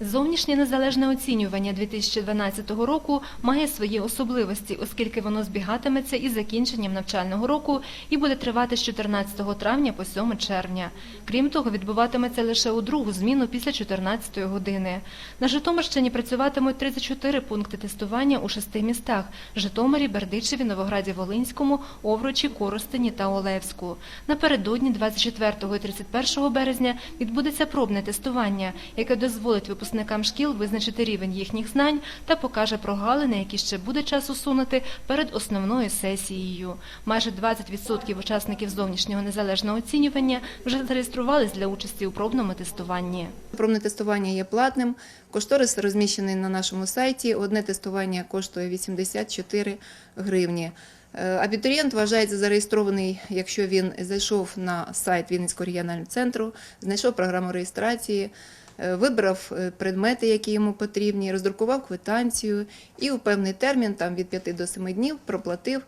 Зовнішнє незалежне оцінювання 2012 року має свої особливості, оскільки воно збігатиметься із закінченням навчального року і буде тривати з 14 травня по 7 червня. Крім того, відбуватиметься лише у другу зміну після 14 години. На Житомирщині працюватимуть 34 пункти тестування у шести містах – Житомирі, Бердичеві, Новограді Волинському, Овручі, Коростені та Олевську. Напередодні 24 і 31 березня відбудеться пробне тестування, яке дозволить випускникам шкіл визначити рівень їхніх знань та покаже прогалини, які ще буде час усунути перед основною сесією. Майже 20% учасників зовнішнього незалежного оцінювання вже зареєструвались для участі у пробному тестуванні. Пробне тестування є платним. Кошторис розміщений на нашому сайті. Одне тестування коштує 84 гривні. Е, Абітурієнт вважається зареєстрований, якщо він зайшов на сайт Вінницького регіонального центру, знайшов програму реєстрації, е, вибрав е, предмети, які йому потрібні, роздрукував квитанцію і у певний термін, там від 5 до 7 днів, проплатив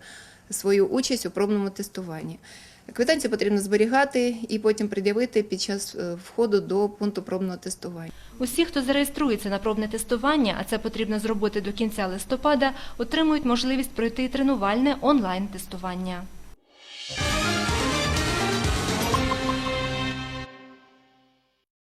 свою участь у пробному тестуванні. Квитанцію потрібно зберігати і потім пред'явити під час е, входу до пункту пробного тестування. Усі, хто зареєструється на пробне тестування, а це потрібно зробити до кінця листопада, отримують можливість пройти тренувальне онлайн-тестування.